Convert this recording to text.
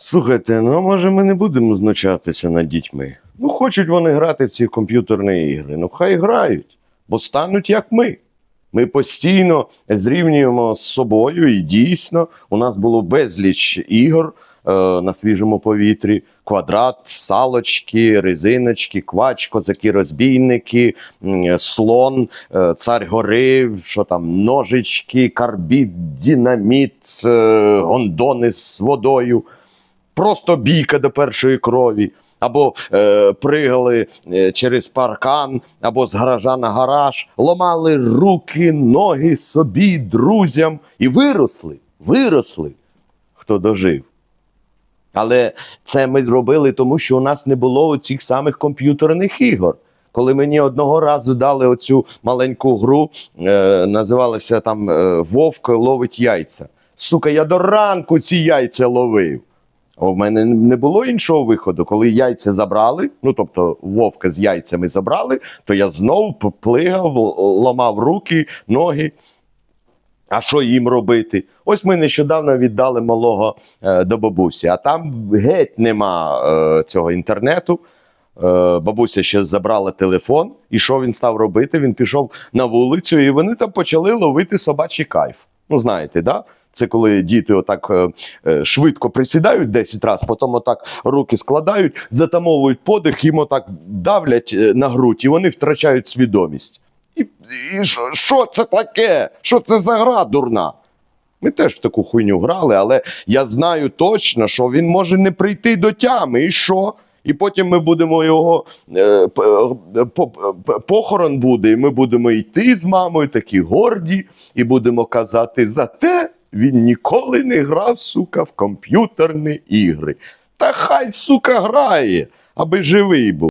Слухайте, ну може ми не будемо знущатися над дітьми. Ну, хочуть вони грати в ці комп'ютерні ігри. Ну хай грають, бо стануть як ми. Ми постійно зрівнюємо з собою, і дійсно у нас було безліч ігор е, на свіжому повітрі: квадрат, салочки, резиночки, квач, козаки, розбійники, слон, е, цар гори, що там, ножички, карбід, динаміт, е, гондони з водою просто бійка до першої крові, або е, пригали е, через паркан, або з гаража на гараж, ломали руки, ноги собі, друзям і виросли, виросли, хто дожив. Але це ми робили тому, що у нас не було цих самих комп'ютерних ігор. Коли мені одного разу дали оцю маленьку гру, е, називалася там е, Вовк ловить яйця. Сука, я до ранку ці яйця ловив. В мене не було іншого виходу. Коли яйця забрали, ну тобто вовка з яйцями забрали, то я знову плигав, ламав руки, ноги. А що їм робити? Ось ми нещодавно віддали малого е, до бабусі, а там геть нема е, цього інтернету. Е, бабуся ще забрала телефон, і що він став робити? Він пішов на вулицю, і вони там почали ловити собачий кайф. Ну, знаєте, да? Це коли діти отак е, е, швидко присідають 10 разів, потім отак руки складають, затамовують подих, їм отак давлять е, на грудь, і вони втрачають свідомість. І, що- це таке? Що це за гра дурна? Ми теж в таку хуйню грали, але я знаю точно, що він може не прийти до тями. І що? І потім ми будемо його похорон буде, і ми будемо йти з мамою, такі горді, і будемо казати, зате він ніколи не грав, сука, в комп'ютерні ігри. Та хай, сука, грає, аби живий був.